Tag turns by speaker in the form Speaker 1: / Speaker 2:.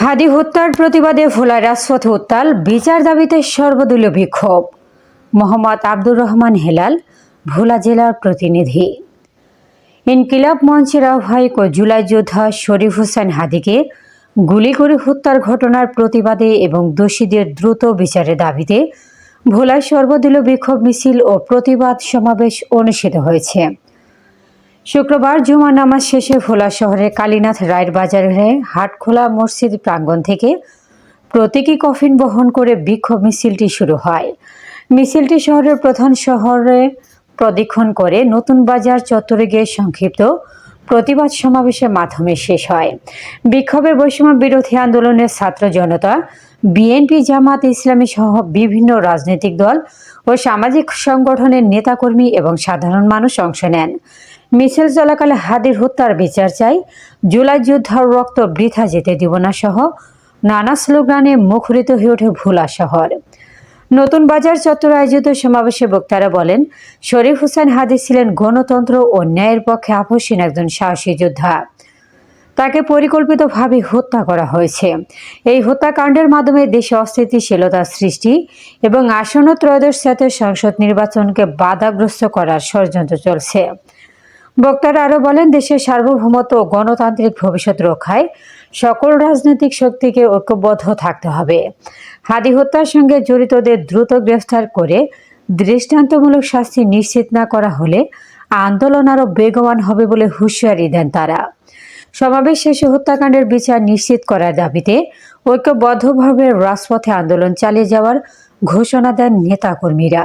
Speaker 1: হাদি হত্যার প্রতিবাদে ভোলায় রাজপথে উত্তাল বিচার দাবিতে সর্বদলীয় বিক্ষোভ। মোহাম্মদ আব্দুর রহমান হেলাল, ভোলা জেলার প্রতিনিধি। ইনকিলাব মঞ্চের আহ্বায়ক ও জুলাই যোদ্ধা শরীফ হোসেন হাদিকে গুলি করে হত্যার ঘটনার প্রতিবাদে এবং দোষীদের দ্রুত বিচারের দাবিতে ভোলায় সর্বদলীয় বিক্ষোভ মিছিল ও প্রতিবাদ সমাবেশ অনুষ্ঠিত হয়েছে। শুক্রবার জুমা নামাজ শেষে ভোলা শহরের কালীনাথ রায়ের বাজারে হাটখোলা মসজিদ প্রাঙ্গণ থেকে প্রতীকী কফিন বহন করে বিক্ষোভ মিছিলটি শুরু হয়। মিছিলটি শহরের প্রধান শহরে প্রদক্ষিণ করে নতুন বাজার চত্বরে গিয়ে সংক্ষিপ্ত প্রতিবাদ সমাবেশের মাধ্যমে শেষ হয়। বিক্ষোভে বৈষম্য বিরোধী আন্দোলনের ছাত্র জনতা, বিএনপি, জামাত ইসলামী সহ বিভিন্ন রাজনৈতিক দল ও সামাজিক সংগঠনের নেতাকর্মী এবং সাধারণ মানুষ অংশ নেন। মিছিল চলাকালে হাদির হত্যার বিচার চাই। জুলাই যোদ্ধার রক্ত বৃথা যেতে দিব না সহ নানা স্লোগানে মুখরিত হয়ে ওঠে ভোলা শহর নতুন বাজার চত্বর আয়োজিত সমাবেশে বক্তারা বলেন, শরীফ হোসেন হাদি ছিলেন গণতন্ত্র ও ন্যায়ের পক্ষে আপসীন একজন সাহসী যোদ্ধা। তাকে পরিকল্পিতভাবে হত্যা করা হয়েছে। এই হত্যাকাণ্ডের মাধ্যমে দেশে অস্থিতিশীলতা সৃষ্টি এবং আসন্ন ত্রয়োদশ জাতীয় সংসদ নির্বাচনকে বাধাগ্রস্ত করার ষড়যন্ত্র চলছে। বক্তারা আরও বলেন, দেশের সার্বভৌমত্ব ও গণতান্ত্রিক ভবিষ্যৎ রক্ষায় সকল রাজনৈতিক শক্তিকে ঐক্যবদ্ধ থাকতে হবে। হাদি হত্যার সঙ্গে জড়িতদের দ্রুত গ্রেফতার করে দৃষ্টান্তমূলক শাস্তি নিশ্চিত না করা হলে আন্দোলন আরও বেগবান হবে বলে হুঁশিয়ারি দেন তারা। সমাবেশ শেষে হত্যাকাণ্ডের বিচার নিশ্চিত করার দাবিতে ঐক্যবদ্ধভাবে রাজপথে আন্দোলন চালিয়ে যাওয়ার ঘোষণা দেন নেতাকর্মীরা।